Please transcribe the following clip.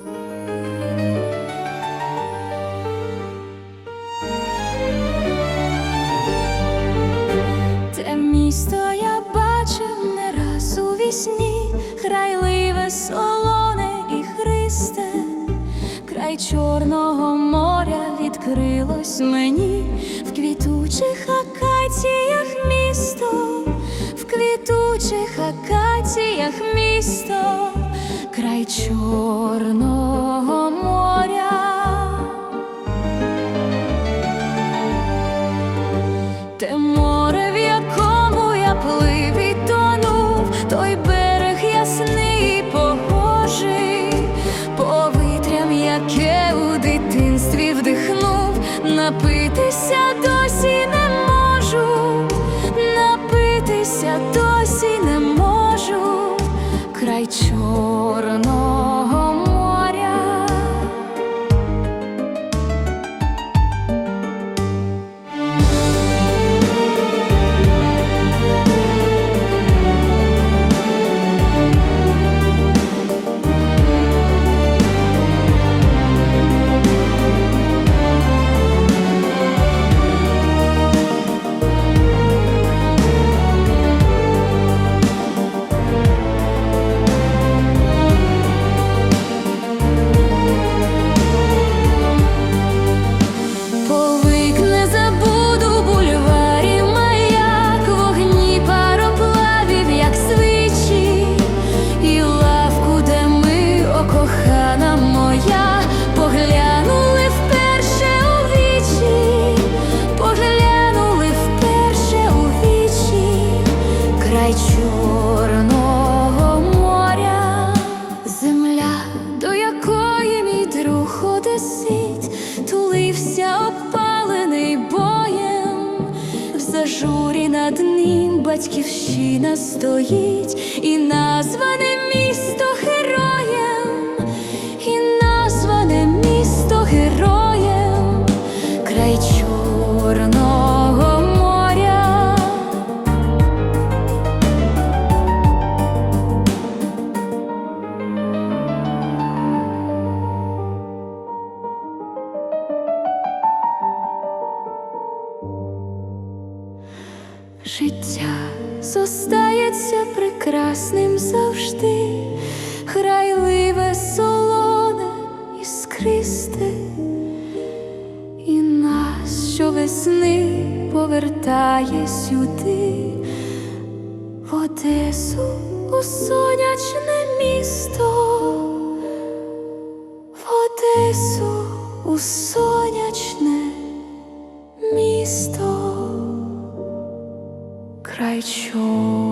Те місто я бачив не раз у вісні, крайливе солоне і христе, край Чорного моря відкрилось мені. В квітучих акаціях місто, в квітучих акаціях місто, край Чорного моря. Те море, в якому я плив і тонув, той берег ясний і погожий, повітрям, яке у дитинстві вдихнув, напитися досі не можу, напитися досі не можу, край Чорного одесить, тулився опалений боєм, в зажурі над ним батьківщина стоїть, і назване місто Життя зостається прекрасним завжди, грайливе солоне іскристе, і нас щовесни повертає сюди, в Одесу у сонячне місто, 哀求。